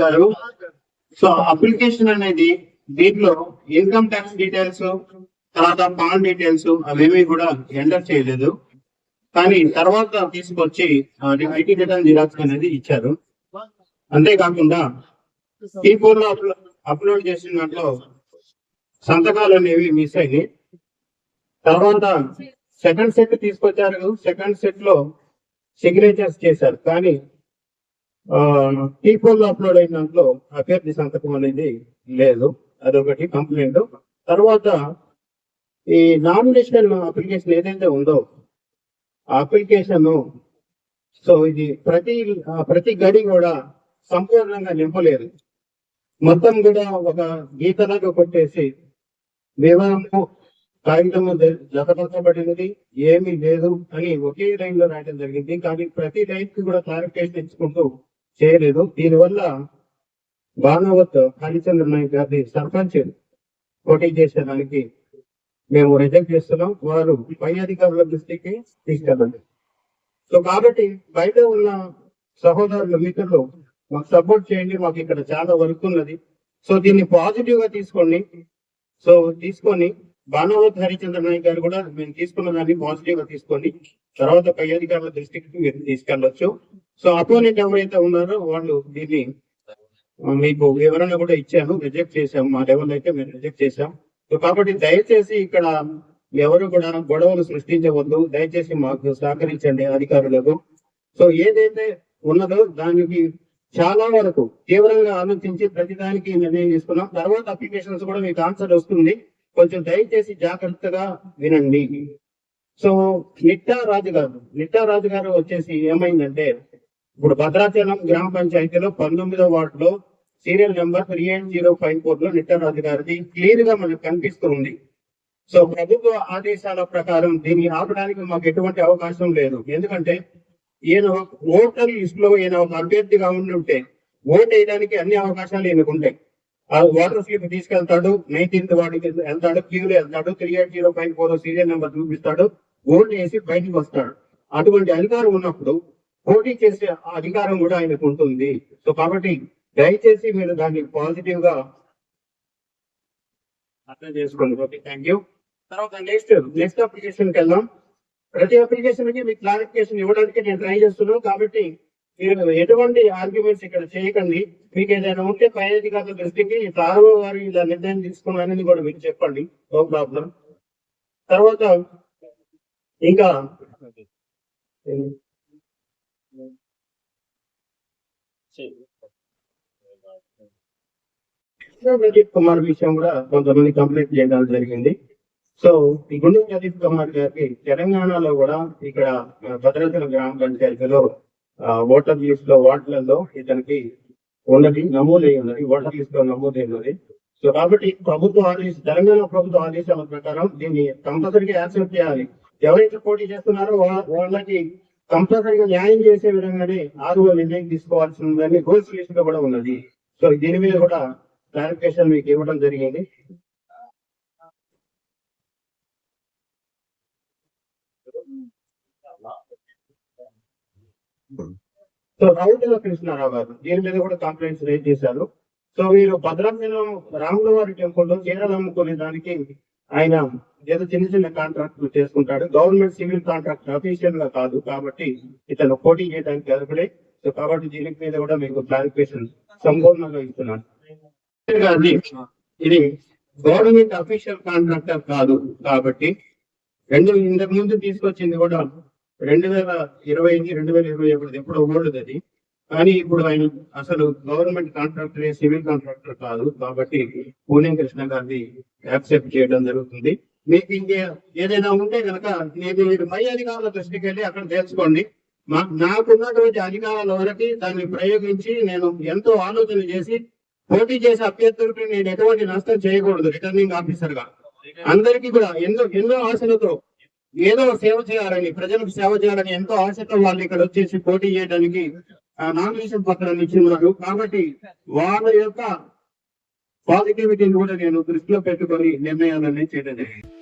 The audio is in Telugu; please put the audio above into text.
గారు. సో అప్లికేషన్ అనేది దీంట్లో ఇన్కమ్ ట్యాక్స్ డీటెయిల్స్ తర్వాత పాన్ డీటెయిల్స్ అవేమీ కూడా ఎంటర్ చేయలేదు. కానీ తర్వాత తీసుకొచ్చి ఐటీ డేటా జిరాక్స్ అనేది ఇచ్చారు. అంతేకాకుండా ఈ ఫోన్లో అప్లోడ్ చేసిన దాంట్లో సంతకాలు అనేవి మిస్ అయ్యి తర్వాత సెకండ్ సెట్ తీసుకొచ్చారు. సెకండ్ సెట్లో సిగ్నేచర్స్ చేశారు. కానీ టీ ఫోన్లో అప్లోడ్ అయిన దాంట్లో అభ్యర్థి సంతకం అనేది లేదు అదొకటి కంప్లైంట్. తర్వాత ఈ నామినేషన్ అప్లికేషన్ ఏదైతే ఉందో ఆ అప్లికేషన్ సో ఇది ప్రతి ఆ, ప్రతి గడి కూడా సంపూర్ణంగా నింపలేదు. మొత్తం కూడా ఒక గీతలాగా కొట్టేసి వివరము కాగితము జతపరచబడినది ఏమీ లేదు అని ఒకే లైన్లో రాయడం జరిగింది. కానీ ప్రతి లైన్కి కూడా క్లారిఫికేషన్ ఇచ్చుకుంటూ చేయలేదు. దీనివల్ల బాణవత్ హరిచంద్ర నాయక్ గారి సర్పంచ్ పోటీ చేసేదానికి మేము రిజెక్ట్ చేస్తున్నాం. వారు పై అధికారుల దృష్టికి తీసుకెళ్ళండి. సో కాబట్టి బయట ఉన్న సహోదరులు మిత్రులు మాకు సపోర్ట్ చేయండి. మాకు ఇక్కడ చాలా వర్క్ ఉన్నది. సో దీన్ని పాజిటివ్గా తీసుకోండి సో తీసుకొని బాణవత్ హరిచంద్ర నాయక్ గారు కూడా మేము తీసుకున్న దాన్ని పాజిటివ్గా తీసుకోండి తర్వాత పై అధికారుల దృష్టికి మీరు తీసుకెళ్ళొచ్చు. సో అపోనెంట్ ఎవరైతే ఉన్నారో వాళ్ళు దీన్ని మీకు వివరణ కూడా ఇచ్చాను రిజెక్ట్ చేశాం. మా లెవెల్ అయితే మేము రిజెక్ట్ చేశాం. కాబట్టి దయచేసి ఇక్కడ ఎవరు కూడా గొడవలు సృష్టించవద్దు. దయచేసి మాకు సహకరించండి అధికారులకు. సో ఏదైతే ఉన్నదో దానికి చాలా వరకు తీవ్రంగా ఆలోచించి ప్రతిదానికి నిర్ణయం తీసుకున్నాం. తర్వాత అప్లికేషన్స్ కూడా మీకు ఆన్సర్ వస్తుంది. కొంచెం దయచేసి జాగ్రత్తగా వినండి. సో నిట్టా రాజు గారు నిట్టా రాజు గారు వచ్చేసి ఏమైందంటే ఇప్పుడు భద్రాచలం గ్రామ పంచాయతీలో పంతొమ్మిదో వార్డులో serial number three eight zero five ఫోర్లో నిట్టా రాజు గారిది క్లియర్గా మనకు కనిపిస్తుంది. సో ప్రభుత్వ ఆదేశాల ప్రకారం దీన్ని ఆపడానికి మాకు ఎటువంటి అవకాశం లేదు. ఎందుకంటే ఈయన ఓటర్ లిస్ట్లో ఈయన ఒక అభ్యర్థిగా ఉండుంటే ఓట్ వేయడానికి అన్ని అవకాశాలు ఈయనకు ఉంటాయి. ఆ వాటర్ స్లిప్ తీసుకెళ్తాడు నైన్టీన్త్ వార్డుకి వెళ్తాడు క్యూలో వెళ్తాడు three eight zero five four serial number చూపిస్తాడు ఓట్ వేసి బయటకు వస్తాడు. అటువంటి అధికారం ఉన్నప్పుడు పోటీ చేసే అధికారం కూడా ఆయనకు ఉంటుంది. సో కాబట్టి దయచేసి మీరు దాన్ని పాజిటివ్గా అర్థం చేసుకోండి. ఓకే థ్యాంక్ యూ తర్వాత నెక్స్ట్ నెక్స్ట్ అప్లికేషన్కి వెళ్దాం. ప్రతి అప్లికేషన్కి మీకు క్లారిఫికేషన్ ఇవ్వడానికి నేను ట్రై చేస్తున్నాను. కాబట్టి మీరు ఎటువంటి ఆర్గ్యుమెంట్స్ ఇక్కడ చేయకండి. మీకు ఏదైనా ఉంటే పై అధికారుల దృష్టికి ప్రారంభ వారు ఇలా నిర్ణయం తీసుకున్నారని కూడా మీకు చెప్పండి. నో ప్రాబ్లం తర్వాత ఇంకా ప్రదీప్ కుమార్ విషయం కూడా కొంతమంది కంప్లైంట్ చేయడం జరిగింది. సో ఈ గుండె ప్రదీప్ కుమార్ గారికి తెలంగాణలో కూడా ఇక్కడ భద్రాచల గ్రామ పంచాయతీలో ఓటర్ లిస్ట్లో వార్డులలో ఇతనికి ఉన్నది నమోదై ఉన్నది ఓటర్ లిస్ట్లో నమోదై ఉన్నది. సో కాబట్టి ప్రభుత్వ ఆదేశ తెలంగాణ ప్రభుత్వ ఆదేశాల ప్రకారం దీన్ని కంపల్సరీగా యాక్సెప్ట్ చేయాలి. ఎవరైతే పోటీ చేస్తున్నారో వాళ్ళకి కంపల్సరీగా న్యాయం చేసే విధంగానే ఆరు నిర్ణయం తీసుకోవాల్సి ఉందని గోల్స్ లిస్ట్లో కూడా ఉన్నది. సో దీని మీద కూడా క్లారిఫికేషన్ మీకు ఇవ్వడం జరిగింది. సో రౌతుల కృష్ణారావు గారు దీని మీద కూడా కంప్లైంట్స్ రేజ్ చేశారు. సో మీరు భద్రాచలం రాములవారి టెంపుల్లో చీరలు అమ్ముకునే దానికి ఆయన ఏదో చిన్న చిన్న కాంట్రాక్ట్ చేసుకుంటాడు. గవర్నమెంట్ సివిల్ కాంట్రాక్ట్ అఫీషియల్గా కాదు కాబట్టి ఇతను పోటీ చేయడానికి అర్హుడే. సో కాబట్టి దీని మీద కూడా మీకు క్లారిఫికేషన్ సంపూర్ణంగా ఇస్తున్నాను. ఇది గవర్నమెంట్ అఫీషియల్ కాంట్రాక్టర్ కాదు కాబట్టి రెండు ఇంతకు ముందు తీసుకొచ్చింది కూడా రెండు వేల ఇరవై రెండు వేల ఇరవై ఒకటి ఎప్పుడో ఓల్డ్ అది. కానీ ఇప్పుడు ఆయన అసలు గవర్నమెంట్ కాంట్రాక్టర్ సివిల్ కాంట్రాక్టర్ కాదు. కాబట్టి పూణే కృష్ణ గారిని యాక్సెప్ట్ చేయడం జరుగుతుంది. మీకు ఇంకే ఏదైనా ఉంటే కనుక నేను మీరు పై అధికారుల దృష్టికి వెళ్ళి అక్కడ తెలుసుకోండి. నాకున్నటువంటి అధికారాల వరకు దాన్ని ప్రయోగించి నేను ఎంతో ఆలోచన చేసి పోటీ చేసే అభ్యర్థులకి నేను ఎటువంటి నష్టం చేయకూడదు రిటర్నింగ్ ఆఫీసర్గా అందరికీ కూడా ఎన్నో ఎన్నో ఆశలతో ఏదో సేవ చేయాలని ప్రజలకు సేవ చేయాలని ఎంతో ఆశతో వాళ్ళు ఇక్కడ వచ్చేసి పోటీ చేయడానికి నామినేషన్ పత్రాలు ఇచ్చిన్నారు కాబట్టి వాళ్ళ యొక్క పాజిటివిటీని కూడా నేను దృష్టిలో పెట్టుకొని నిర్ణయాలన్నీ చేయడం జరిగింది.